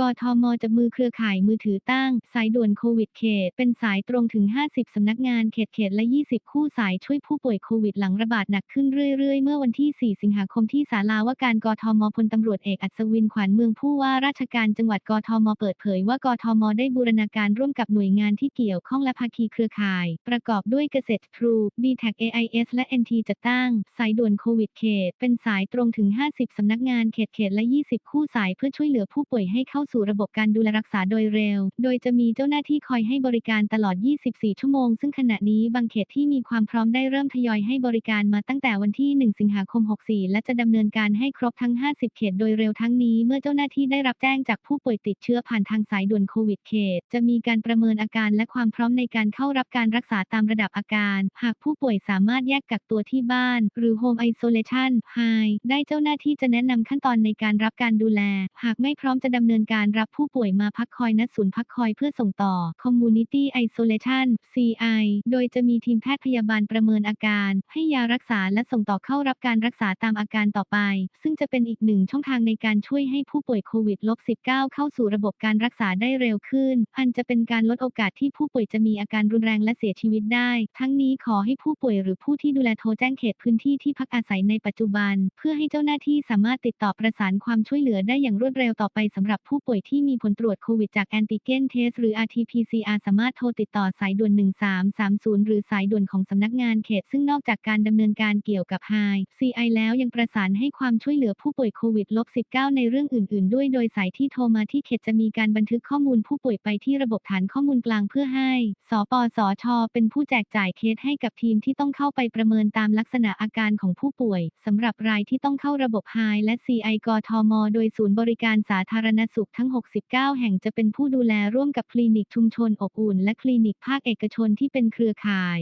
กทมจับมือเครือข่ายมือถือตั้ง สายด่วนโควิดเขต เป็นสายตรงถึง 50 สำนักงานเขตเขตและ 20 คู่สายช่วยผู้ป่วยโควิดหลังระบาดหนักขึ้นเรื่อยๆ เมื่อวันที่ 4 สิงหาคมที่ศาลาว่าการกทมพลตำรวจเอกอัศวินขวัญเมืองผู้ว่าราชการจังหวัดกทมเปิดเผยว่ากทมได้บูรณาการร่วมกับหน่วยงานที่เกี่ยวข้องและภาคีเครือข่าย ประกอบด้วยเกษตรทรู b t a c AIS และ NT จัดตั้ง สายด่วนโควิดเขต เป็นสายตรงถึง 50 สำนักงานเขตเขตและ 20 คู่สายเพื่อช่วยเหลือผู้ป่วยให้เข้าสู่ระบบการดูแลรักษาโดยเร็ว โดยจะมีเจ้าหน้าที่คอยให้บริการตลอด 24 ชั่วโมง ซึ่งขณะนี้บางเขตที่มีความพร้อมได้เริ่มทยอยให้บริการมาตั้งแต่วันที่ 1 สิงหาคม 64 และจะดำเนินการให้ครบทั้ง 50 เขตโดยเร็วทั้งนี้ เมื่อเจ้าหน้าที่ได้รับแจ้งจากผู้ป่วยติดเชื้อผ่านทางสายด่วนโควิดเขต จะมีการประเมินอาการและความพร้อมในการเข้ารับการรักษาตามระดับอาการ หากผู้ป่วยสามารถแยกกักตัวที่บ้าน หรือ Home Isolation ได้เจ้าหน้าที่จะแนะนำขั้นตอนในการรับการดูแล หากไม่พร้อมจะดำเนินการการับผู้ป่วยมาพักคอยณศูนย์พักคอยเพื่อส่งต่อ Community Isolation CI โดยจะมีทีมแพทย์พยาบาลประเมินอาการ ให้ยารักษาและส่งต่อเข้ารับการรักษาตามอาการต่อไป ซึ่งจะเป็นอีกหนึ่งช่องทางในการช่วยให้ผู้ป่วยโควิด -19 เข้าสู่ระบบการรักษาได้เร็วขึ้น อันจะเป็นการลดโอกาสที่ผู้ป่วยจะมีอาการรุนแรงและเสียชีวิตได้ ทั้งนี้ขอให้ผู้ป่วยหรือผู้ที่ดูแลโทรแจ้งเขตพื้นที่ที่พักอาศัยในปัจจุบัน เพื่อให้เจ้าหน้าที่สามารถติดต่อประสานความช่วยเหลือได้อย่างรวดเร็วต่อไปสำหรับผู้ป่วยที่มีผลตรวจโควิดจากแอนติเจนเทสหรือ RT-PCR สามารถโทรติดต่อสายด่วน 1330 หรือสายด่วนของสำนักงานเขต ซึ่งนอกจากการดำเนินการเกี่ยวกับ Hi CI แล้วยังประสานให้ความช่วยเหลือผู้ป่วยโควิด -19 ในเรื่องอื่น ๆ ด้วย โดยสายที่โทรมาที่เขตจะมีการบันทึกข้อมูลผู้ป่วยไปที่ระบบฐานข้อมูลกลางเพื่อให้ สปสช เป็นผู้แจกจ่ายเคสให้กับทีมที่ต้องเข้าไปประเมินตามลักษณะอาการของผู้ป่วยสำหรับรายที่ต้องเข้าระบบ Hi และ CI กทม โดยศูนย์บริการสาธารณสุขทั้ง 69 แห่งจะเป็นผู้ดูแลร่วมกับคลินิกชุมชนอบอุ่นและคลินิกภาคเอกชนที่เป็นเครือข่าย